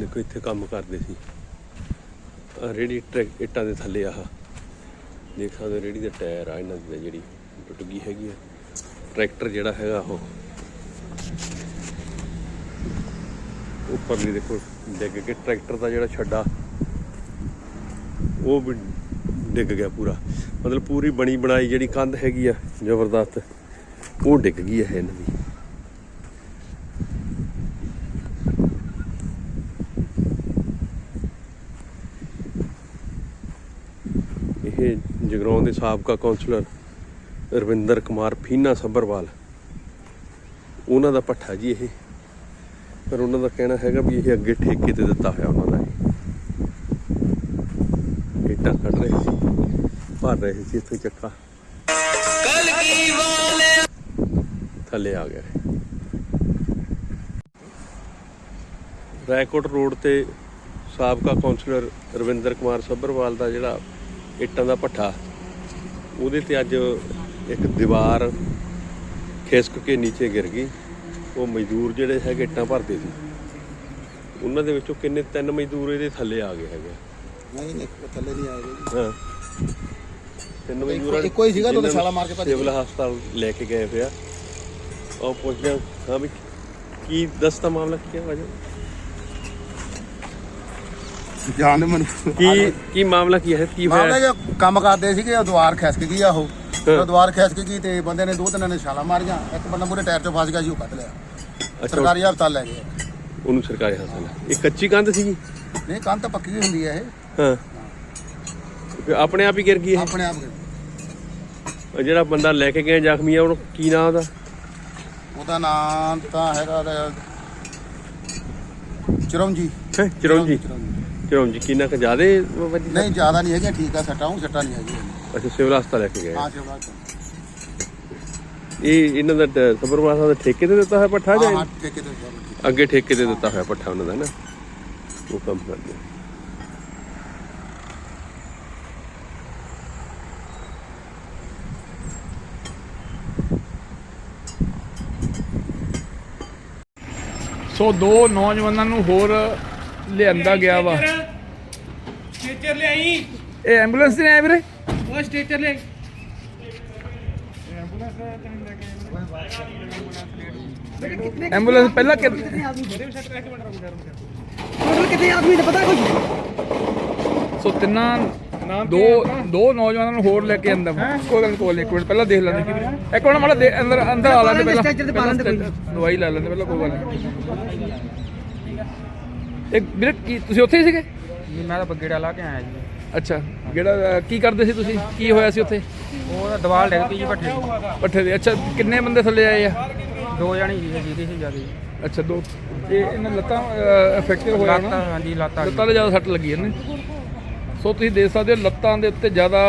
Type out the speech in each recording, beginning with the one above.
ਦੇਖੋ, ਇੱਥੇ ਕੰਮ ਕਰਦੇ ਸੀ। ਆਹ ਰੇੜੀ ਟਰੈਕ ਇੱਟਾਂ ਦੇ ਥੱਲੇ ਆਹ। ਦੇਖ ਸਕਦੇ ਹੋ ਰੇੜੀ ਦੇ ਟਾਇਰ ਆ, ਇਹਨਾਂ ਦੀ ਜਿਹੜੀ ਟੁੱਟ ਗਈ ਹੈਗੀ ਆ। ਟਰੈਕਟਰ ਜਿਹੜਾ ਹੈਗਾ ਉਹ। ਉੱਪਰ ਵੀ ਦੇਖੋ, ਡਿੱਗ ਕੇ ਟਰੈਕਟਰ ਦਾ ਜਿਹੜਾ ਛੱਡਾ, ਉਹ ਵੀ ਡਿੱਗ ਗਿਆ ਪੂਰਾ। ਮਤਲਬ ਪੂਰੀ ਬਣੀ ਬਣਾਈ ਜਿਹੜੀ ਕੰਧ ਹੈਗੀ ਆ, ਜ਼ਬਰਦਸਤ, ਉਹ ਡਿੱਗ ਗਈ ਹੈ ਇਹਨਾਂ ਦੀ ਇਹ ਜਗਰਾਉਂ ਦੇ ਸਾਬਕਾ ਕੌਂਸਲਰ ਰਵਿੰਦਰ ਕੁਮਾਰ ਫੀਨਾ ਸੱਭਰਵਾਲ। ਉਹਨਾਂ ਦਾ ਪੱਠਾ ਜੀ ਇਹ। ਪਰ ਉਹਨਾਂ ਦਾ ਕਹਿਣਾ ਹੈਗਾ ਵੀ ਇਹ ਅੱਗੇ ਠੇਕੇ ਤੇ ਦਿੱਤਾ ਹੋਇਆ ਉਹਨਾਂ ਦਾ ਇਹ। ਇੱਟਾਂ ਕੱਢ ਰਹੇ ਸੀ, ਭਰ ਰਹੇ ਸੀ ਇੱਥੇ ਚੱਕਾ। ਥੱਲੇ ਆ ਗਿਆ ਇਹ। ਰਾਏਕੋਟ ਰੋਡ ਤੇ ਸਾਬਕਾ ਕੌਂਸਲਰ ਰਵਿੰਦਰ ਕੁਮਾਰ ਸੱਭਰਵਾਲ ਦਾ ਜਿਹੜਾ ਇੱਟਾਂ ਦਾ ਭੱਠਾ ਉਹਦੇ ਤੇ ਅੱਜ ਇੱਕ ਦੀਵਾਰ ਖਿਸਕ ਕੇ ਨੀਚੇ ਗਿਰ ਗਈ। ਉਹ ਮਜ਼ਦੂਰ ਜਿਹੜੇ ਹੈਗੇ ਇੱਟਾਂ ਭਰਦੇ ਸੀ। ਉਹਨਾਂ ਦੇ ਵਿੱਚੋਂ ਕਿੰਨੇ ਤਿੰਨ ਮਜ਼ਦੂਰ ਇਹਦੇ ਥੱਲੇ ਆ ਗਏ ਹੈਗੇ। ਨਹੀਂ ਨਹੀਂ ਥੱਲੇ ਨਹੀਂ ਆਏ ਹਾਂ। ਤਿੰਨ ਮਜ਼ਦੂਰ ਇੱਕੋ ਹੀ ਸੀਗਾ, ਦੋਨੇ ਛਾਲਾਂ ਮਾਰ ਕੇ ਭੱਜ ਗਏ। ਸਿਵਲ ਹਸਪਤਾਲ ਲੈ ਕੇ ਗਏ ਪਿਆ ਉਹ ਪੁੱਛਦੇ ਹਾਂ ਵੀ ਕੀ ਦੱਸਦਾ ਮਾਮਲਾ ਕੀ ਹੈ ਵਜਾ ਜਾਨ ਮੈਨੂੰ। ਕੀ ਕੀ ਮਾਮਲਾ ਕੀ ਹੈ? ਕੀ ਮਾਮਲਾ ਹੋਇਆ ਜੇ ਕੰਮ ਕਰਦੇ ਸੀਗੇ ਉਹ ਦੀਵਾਰ ਖਿਸਕ ਗਈ ਆ ਉਹ। ਉਹ ਦੀਵਾਰ ਖਿਸਕ ਗਈ ਤੇ ਬੰਦੇ ਨੇ ਦੋ ਤਿੰਨਾਂ ਨੇ ਛਾਲਾਂ ਮਾਰੀਆਂ। ਇੱਕ ਬੰਦਾ ਮੂਰੇ ਟਾਇਰ 'ਚ ਫਸ ਗਿਆ ਜੀ ਉਹ ਕੱਢ ਲਿਆ। ਸਰਕਾਰੀ ਹਸਪਤਾਲ ਲੈ ਗਏ ਉਹਨੂੰ ਸਰਕਾਰੀ ਹਸਪਤਾਲ ਇਹ ਕੱਚੀ ਕੰਧ ਸੀਗੀ? ਨਹੀਂ ਕੰਧ ਤਾਂ ਪੱਕੀ ਹੁੰਦੀ ਹੈ ਇਹ। ਹਾਂ। ਆਪਣੇ ਆਪ ਹੀ ਗਿਰ ਗਈ ਇਹ? ਆਪਣੇ ਆਪ ਉਹ ਜਿਹੜਾ ਬੰਦਾ ਲੈ ਕੇ ਗਏ ਜ਼ਖਮੀ ਆ ਉਹਨੂੰ ਕੀ ਨਾਮ ਉਹਦਾ? ਉਹਦਾ ਨਾਮ ਤਾਂ ਹੈਗਾ ਉਹਦਾ ਚਰਮਜੀ ਚਰੌਂਜੀ ਚਰੌਂਜੀ ਕਿੰਨਾ ਕੁ ਜ਼ਿਆਦੇ ਵੱਜੀ ਨਹੀਂ ਜ਼ਿਆਦਾ ਨਹੀਂ ਹੈਗੀਆਂ ਠੀਕ ਆ ਸੱਟਾਂ ਉਹ ਸੱਟਾਂ ਨਹੀਂ ਹੈਗੀਆਂ। ਅੱਛਾ ਸਿਵਲ ਹਸਪਤਾਲ ਲੈ ਕੇ ਗਏ। ਹਾਂ ਚਲੋ ਇਹ ਇਹਨਾਂ ਦਾ ਸਬਰਵਾਸਾ ਦਾ ਠੇਕੇ ਤੇ ਦਿੱਤਾ ਹੋਇਆ ਪੱਠਾ ਹਾਂ ਜਾਂ ਹਾਂ ਠੇਕੇ ਤੇ ਸਭ ਠੀਕ। ਅੱਗੇ ਠੇਕੇ ਤੇ ਦਿੱਤਾ ਹੋਇਆ ਪੱਠਾ ਉਹਨਾਂ ਦਾ ਨਾ। ਉਹ ਕੰਮ ਕਰਦੇ। ਸੋ ਦੋ ਨੌਜਵਾਨਾਂ ਨੂੰ ਹੋਰ ਲਿਆਂਦਾ ਗਿਆ ਵਾ। ਸਟੇਚਰ ਲਿਆਈ। ਇਹ ਐਂਬੂਲੈਂਸ ਤੇ ਆਏ ਵੀਰੇ? ਉਹ ਸਟੇਚਰ ਲਿਆਈ। ਐਂਬੂਲੈਂਸ ਪਹਿਲਾਂ ਕਿ ਟੋਟਲ ਕਿੰਨੇ ਆਦਮੀ ਨੇ ਪਤਾ ਕੁਝ ਸੋ ਤਿੰਨਾਂ ਦੋ ਦੋ ਨੌਜਵਾਨਾਂ ਨੂੰ ਹੋਰ ਲੈ ਕੇ ਆਂਦਾ ਵਾ। ਕੋਈ ਗੱਲ ਕੋਈ ਇੱਕ ਮਿੰਟ ਪਹਿਲਾਂ ਦੇਖ ਲੈਂਦੇ ਇੱਕ ਮਿੰਟ ਮਾੜਾ ਦੇ ਅੰਦਰ ਅੰਦਰ ਆ ਲੈਂਦੇ ਪਹਿਲਾਂ। ਦਵਾਈ ਲੈ ਲੈਂਦੇ ਪਹਿਲਾਂ ਕੋਈ ਗੱਲ ਨਹੀਂ ਇੱਕ ਵੀਰੇ ਕੀ ਤੁਸੀਂ ਉੱਥੇ ਹੀ ਸੀਗੇ ਮੈਂ ਤਾਂ ਬੱਗੇੜਾ ਲਾ ਕੇ ਆਇਆ ਜੀ। ਅੱਛਾ ਜਿਹੜਾ ਕੀ ਕਰਦੇ ਸੀ ਤੁਸੀਂ? ਕੀ ਹੋਇਆ ਸੀ ਉੱਥੇ? ਉਹ ਤਾਂ ਦੀਵਾਰ ਡਿੱਗ ਪਈ ਜੀ ਭੱਠੇ ਦੀ। ਪੱਠੇ ਦੇ। ਅੱਛਾ ਕਿੰਨੇ ਬੰਦੇ ਥੱਲੇ ਆਏ ਆ? ਦੋ ਜਣੇ ਜੀ ਜਿਹਦੇ ਸੀ ਜ਼ਿਆਦਾ। ਜੀ ਅੱਛਾ ਦੋ। ਇਹ ਇਹਨਾਂ ਲੱਤਾਂ ਇਫੈਕਟਿਵ ਹੋਇਆ ਲੱਤ ਨਾ ਹਾਂਜੀ ਲੱਤ ਆ ਗਈ ਲੱਤਾਂ ਤੇ ਜ਼ਿਆਦਾ ਸੱਟ ਲੱਗੀ ਇਹਨੇ। ਸੋ ਤੁਸੀਂ ਦੇਖ ਸਕਦੇ ਹੋ ਲੱਤਾਂ ਦੇ ਉੱਤੇ ਜ਼ਿਆਦਾ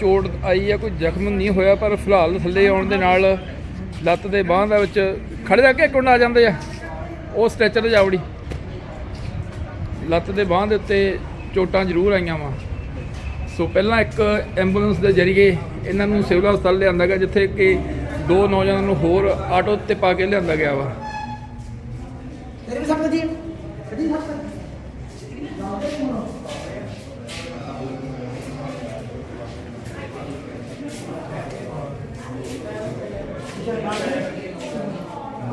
ਚੋਟ ਆਈ ਹੈ ਕੋਈ ਜ਼ਖਮ ਨਹੀਂ ਹੋਇਆ ਪਰ ਫਿਲਹਾਲ ਥੱਲੇ ਆਉਣ ਦੇ ਨਾਲ ਲੱਤ ਦੇ ਬਾਹਾਂ ਦੇ ਵਿੱਚ ਖੜੇ ਰਹਿ ਕੇ ਕੁੰਡ ਆ ਜਾਂਦੇ ਆ। ਉਹ ਸਟ੍ਰੈਚਰ ਤੇ ਜਾਵੜੀ। ਲੱਤ ਦੇ ਬਾਹਾਂ ਦੇ ਉੱਤੇ ਚੋਟਾਂ ਜ਼ਰੂਰ ਆਈਆਂ ਵਾ। ਸੋ ਪਹਿਲਾਂ ਇੱਕ ਐਂਬੂਲੈਂਸ ਦੇ ਜ਼ਰੀਏ ਇਹਨਾਂ ਨੂੰ ਸਿਵਲ ਹਸਪਤਾਲ ਲਿਆਂਦਾ ਗਿਆ, ਜਿੱਥੇ ਕਿ ਦੋ ਨੌਜਵਾਨਾਂ ਨੂੰ ਹੋਰ ਆਟੋ ਤੇ ਪਾ ਕੇ ਲਿਆਂਦਾ ਗਿਆ ਵਾ। ਤੇਰੇ ਵੀ ਸਭ ਵਧੀਆ ਕਦੀ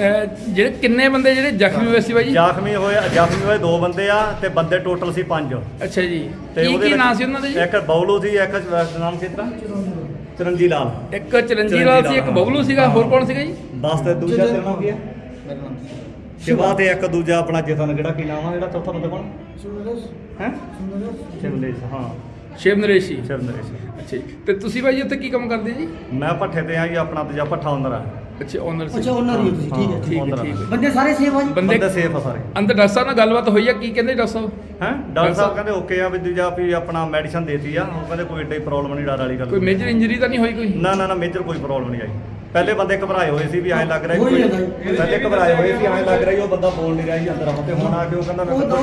ਅਹ ਜਿਹੜੇ ਕਿੰਨੇ ਬੰਦੇ ਜਿਹੜੇ ਜ਼ਖਮੀ ਹੋਏ ਸੀ ਬਾਈ ਜੀ? ਜ਼ਖਮੀ ਹੋਏ ਜ਼ਖਮੀ ਹੋਏ ਦੋ ਬੰਦੇ ਆ ਤੇ ਬੰਦੇ ਟੋਟਲ ਸੀ ਪੰਜ। ਅੱਛਾ ਜੀ। ਤੇ ਕੀ ਉਹਦੇ ਕੀ ਵਿੱਚ ਨਾਂ ਸੀ ਉਹਨਾਂ ਦੇ ਜੀ? ਇੱਕ ਬੌਲੂ ਸੀ ਇੱਕ ਨਾਮ ਤੇਰਾ ਚਰਨਜੀ ਲਾਲ। ਇੱਕ ਚਰਨਜੀਤ ਲਾਲ ਸੀ ਇੱਕ ਬਬਲੂ ਸੀਗਾ ਹੋਰ ਕੌਣ ਸੀਗਾ ਜੀ? ਬਸ ਤੇ ਦੂਜਾ ਤੇਰਾ ਨਾਮ ਕੀ ਹੈ ਸ਼ਿਵਾ ਤੇ ਇੱਕ ਦੂਜਾ ਆਪਣਾ ਜਤਨ ਜਿਹੜਾ ਕੀ ਨਾਮ ਆ ਜਿਹੜਾ ਚੌਥਾ ਬੰਦਾ ਕੌਣ? ਹੈ? ਸ਼ਿਵਨੇਸ਼ ਹਾਂ। ਸ਼ਿਵ ਨਰੇਸ਼ੀ ਸ਼ਿਵਨੇਸ਼ ਅੱਛਾ ਜੀ। ਤੇ ਤੁਸੀਂ ਬਾਈ ਜੀ ਉੱਥੇ ਕੀ ਕੰਮ ਕਰਦੇ ਜੀ? ਮੈਂ ਭੱਠੇ ਤੇ ਆ ਜੀ ਆਪਣਾ ਦੂਜਾ ਭੱਠਾ ਅੰਦਰ ਆ। ਅੱਛਾ ਓਨਰ ਸੀ। ਅੱਛਾ ਦੀ ਹੋ ਤੁਸੀਂ ਠੀਕ ਹੈ ਠੀਕ ਹੈ। ਠੀਕ ਬੰਦੇ ਸਾਰੇ ਸੇਫ ਆ ਜੀ? ਬੰਦੇ ਬੰਦੇ ਸੇਫ ਆ ਸਾਰੇ। ਅੰਦਰ ਡਾਕਟਰ ਸਾਹਿਬ ਨਾਲ ਗੱਲਬਾਤ ਹੋਈ ਆ ਕੀ ਕਹਿੰਦੇ ਡਾਕਟਰ ਸਾਹਿਬ? ਹੈ? ਡਾਕਟਰ ਸਾਹਿਬ ਕਹਿੰਦੇ ਓਕੇ ਆ ਵੀ ਦੂਜਾ ਵੀ ਆਪਣਾ ਮੈਡੀਸਨ ਦੇਤੀ ਆ। ਉਹ ਕਹਿੰਦੇ ਕੋਈ ਏਡੀ ਪ੍ਰੋਬਲਮ ਨਹੀਂ ਡਰ ਵਾਲੀ ਗੱਲ ਕੋਈ ਮੇਜਰ ਇੰਜਰੀ ਤਾਂ ਨਹੀਂ ਹੋਈ ਕੋਈ? ਨਾ ਨਾ ਨਾ ਮੇਜਰ ਕੋਈ ਪ੍ਰੋਬਲਮ ਨਹੀਂ ਆਈ। ਪਹਿਲੇ ਬੰਦੇ ਘਬਰਾਏ ਹੋਏ ਸੀ ਵੀ ਐਂ ਲੱਗ ਰਿਹਾ ਕੋਈ। ਪਹਿਲੇ ਘਬਰਾਏ ਹੋਏ ਸੀ ਐਂ ਲੱਗ ਰਿਹਾ ਉਹ ਬੰਦਾ ਬੋਲ ਨਹੀਂ ਰਿਹਾ ਸੀ ਅੰਦਰ ਆਉਂ ਤੇ ਹੁਣ ਆ ਕੇ ਉਹ ਕਹਿੰਦਾ ਮੈਂ ਉਹ ਤਾਂ ਉਹ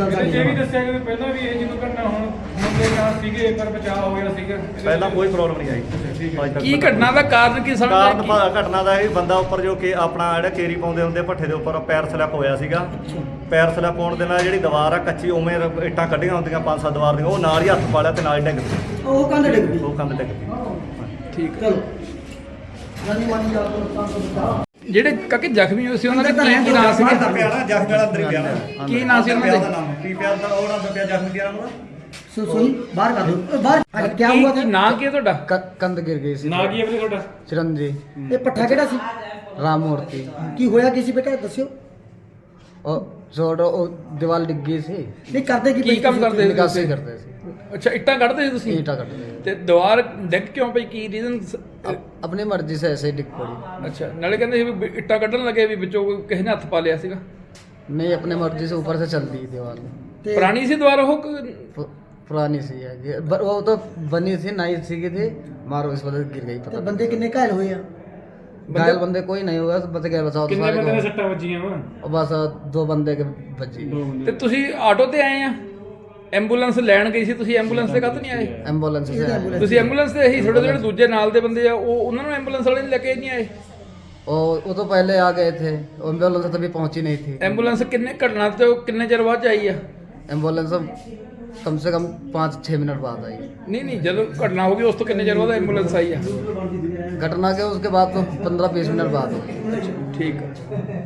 ਗੱਲ ਇਹ ਵੀ ਦੱਸਿਆ ਕਿ ਪਹਿਲਾਂ ਵੀ ਇਹ ਜਦੋਂ ਘਟਨਾ ਹੁਣ ਮੁੰਡੇ ਨਾਲ ਸੀਗੇ ਪਰ ਬਚਾਅ ਹੋ ਗਿਆ ਸੀਗਾ। ਪਹਿਲਾਂ ਕੋਈ ਪ੍ਰੋਬਲਮ ਨਹੀਂ ਆਈ। ਅੱਜ ਤੱਕ ਕੀ ਘਟਨਾ ਦਾ ਕਾਰਨ ਕੀ ਸਮਝਦਾ ਕਾਰਨ ਘਟਨਾ ਦਾ ਇਹ ਬੰਦਾ ਉੱਪਰ ਜੋ ਕਿ ਆਪਣਾ ਜਿਹੜਾ ਕੇਰੀ ਪਾਉਂਦੇ ਹੁੰਦੇ ਭੱਠੇ ਦੇ ਉੱਪਰ ਪੈਰ ਸਲਿਪ ਹੋਇਆ ਸੀਗਾ। ਪੈਰ ਸਲਿਪ ਹੋਣ ਦੇ ਨਾਲ ਜਿਹੜੀ ਦੀਵਾਰ ਆ ਕੱਚੀ ਉਵੇਂ ਇੱਟਾਂ ਕੱਢੀਆਂ ਹੁੰਦੀਆਂ ਪੰਜ ਸੱਤ ਦੀਵਾਰ ਦੀਆਂ ਉਹ ਨਾਲ ਹੀ ਹੱਥ ਪਾ ਲਿਆ ਤੇ ਨਾਲ ਹੀ ਡਿੱਗ ਪਈ। ਉਹ ਕੰਧ ਡਿੱਗ ਪਈ। ਉਹ ਕੰਧ ਡਿੱਗ ਪਈ। ਠੀਕ। ਚਲੋ ਜਾਨੀ ਮਾਨੀ ਜਾ ਕੇ ਨੁਕਸਾਨ ਤੋਂ ਬਚਾਓ ਜਿਹੜੇ ਕਾਕੇ ਜ਼ਖਮੀ ਹੋਏ ਸੀ ਉਹਨਾਂ ਦੇ ਕੀ ਨਾਂ। ਸੀ ਦਾ ਪਿਆ ਨਾ ਜਖਮ ਵਾਲਾ ਅੰਦਰ ਹੀ ਪਿਆ ਨਾ। ਕੀ ਨਾਂ ਸੀ ਉਹਨਾਂ ਪਿਆ ਦੇ ਦਾ ਨਾਮ। ਕੀ ਪਿਆ ਦਾ? ਉਹ ਨਾਮ ਪਿਆ ਜ਼ਖਮ ਪਿਆ ਉਹਦਾ ਸੋ ਸੋਈ ਬਾਹਰ ਕਰ ਦਿਓ। ਬਾਹਰ ਕੀ ਹੁਆ ਕੀ ਨਾਂ ਕੀ ਹੈ ਤੁਹਾਡਾ? ਕ- ਕੰਧ ਗਿਰ ਗਈ ਸੀ। ਨਾ ਕੀ ਹੈ ਵੀਰੇ ਤੁਹਾਡਾ? ਚਰਨਜੀ ਇਹ ਪੱਠਾ ਕਿਹੜਾ ਸੀ? ਰਾਮ ਮੂਰਤੀ। ਕੀ ਹੋਇਆ ਕੀ ਸੀ ਬੇਟਾ? ਦੱਸਿਓ। ਉਹ ਛੋਟ ਉਹ ਦੀਵਾਲ ਡਿੱਗੀ ਸੀ। ਨਹੀਂ ਕਰਦੇ ਕੀ ਕੰਮ ਕਰਦੇ ਨਿਕਾਸੀ ਕਰਦੇ ਸੀ। ਅੱਛਾ ਇੱਟਾਂ ਕੱਢਦੇ ਸੀ ਤੁਸੀਂ? ਈਟਾ ਕੱਢਦੇ ਤੇ ਦੀਵਾਰ ਡਿੱਗ ਕਿਉਂ ਪਈ? ਕੀ ਰੀਜ਼ਨ ਆਪਣੇ ਮਰਜ਼ੀ ਸੇ ਐਸੇ ਡਿੱਗ ਪੜੀ ਅੱਛਾ ਨਾਲੇ ਕਹਿੰਦੇ ਸੀ ਵੀ ਇੱਟਾਂ ਕੱਢਣ ਲੱਗੇ ਵੀ ਵਿੱਚੋਂ ਕਿਸੇ ਨੇ ਹੱਥ ਪਾ ਲਿਆ ਸੀਗਾ। ਨਹੀਂ ਆਪਣੇ ਮਰਜ਼ੀ ਸੇ ਉੱਪਰ ਸੇ ਚਲਦੀ ਦੀਵਾਰ। ਪੁਰਾਣੀ ਸੀ ਦੀਵਾਰ ਉਹ ਪੁਰਾਣੀ ਸੀ ਹੈ ਉਹ ਤਾਂ ਬਣੀ ਸੀ ਨਾਈ ਸੀਗੀ ਤੇ ਮਾਰੋ ਇਸ ਵਜ੍ਹਾ ਗਿਰ ਗਈ ਪਤਾ ਬੰਦੇ ਕਿੰਨੇ ਘਾਇਲ ਹੋਏ ਆ? घायल बंदे कोई नहीं हुआ बच गए बचाओ तो ਕਿੰਨੇ सारे ਬੰਦੇ ਨੇ को ਸੱਟਾਂ ਵੱਜੀਆਂ ਵਾ और बस दो बंदे के बची ਦੋ ਤੇ ਬੰਦੇ ਤੁਸੀਂ ਆਟੋ ਤੇ ਆਏ ਆ ਐਂਬੂਲੈਂਸ ਲੈਣ ਗਈ ਸੀ ਤੁਸੀਂ ਐਂਬੂਲੈਂਸ ਤੇ ਕਾਹਤੋਂ ਨਹੀਂ ਆਏ एम्बुलेंस से आए। ਤੁਸੀਂ ਐਂਬੂਲੈਂਸ ਤੇ ਹੀ ਥੋੜੇ ਜਿਹੜੇ ਦੂਜੇ ਨਾਲ ਦੇ ਬੰਦੇ ਆ ਉਹ ਉਹਨਾਂ ਨੂੰ ਐਂਬੂਲੈਂਸ ਵਾਲੇ ਨੇ ਲੈ ਕੇ ਨਹੀਂ ਆਏ और वो तो पहले आ गए थे एम्बुलेंस तभी पहुंची नहीं थी ਐਂਬੂਲੈਂਸ ਕਿੰਨੇ ਘਟਨਾ ਤੋਂ ਕਿੰਨੇ ਚਿਰ ਬਾਅਦ 'ਚ ਆਈ ਆ एम्बुलेंस कम से कम पाँच छः मिनट बाद आई ਨਹੀਂ ਨਹੀਂ ਜਦੋਂ ਘਟਨਾ ਹੋ ਗਈ ਉਸ ਤੋਂ ਕਿੰਨੇ ਚਿਰ ਬਾਅਦ ਐਂਬੂਲੈਂਸ ਆਈ ਆ घटना के उसके बाद तो पंद्रह बीस मिनट बाद हुई ਠੀਕ ਆ